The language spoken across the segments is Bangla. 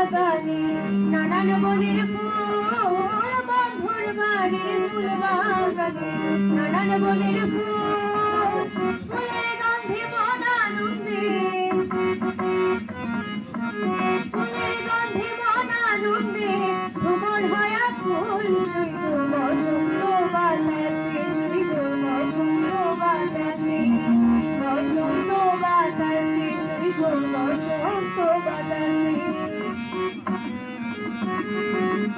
বাগানে নানান বনের ফুল বন্ধুর বাড়ির ফুল বাগানে নানান বনের ফুল ফুলের গন্ধে ফুলের গন্ধে মন আনন্দে ভ্রমণ ফুল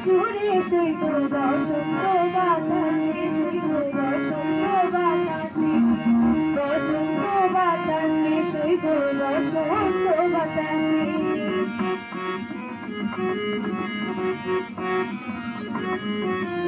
সুরে চৈত বসন্ত বাতাসে চৈত বসন্ত বাতাসে বসন্ত বাতাসে চৈত বসন্ত বাতাসে Thank you.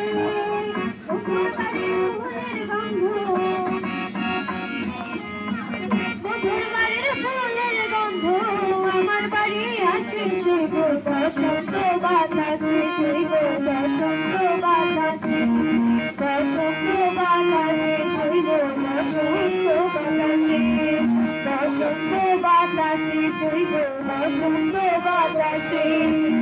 People, Muslims, all that I see.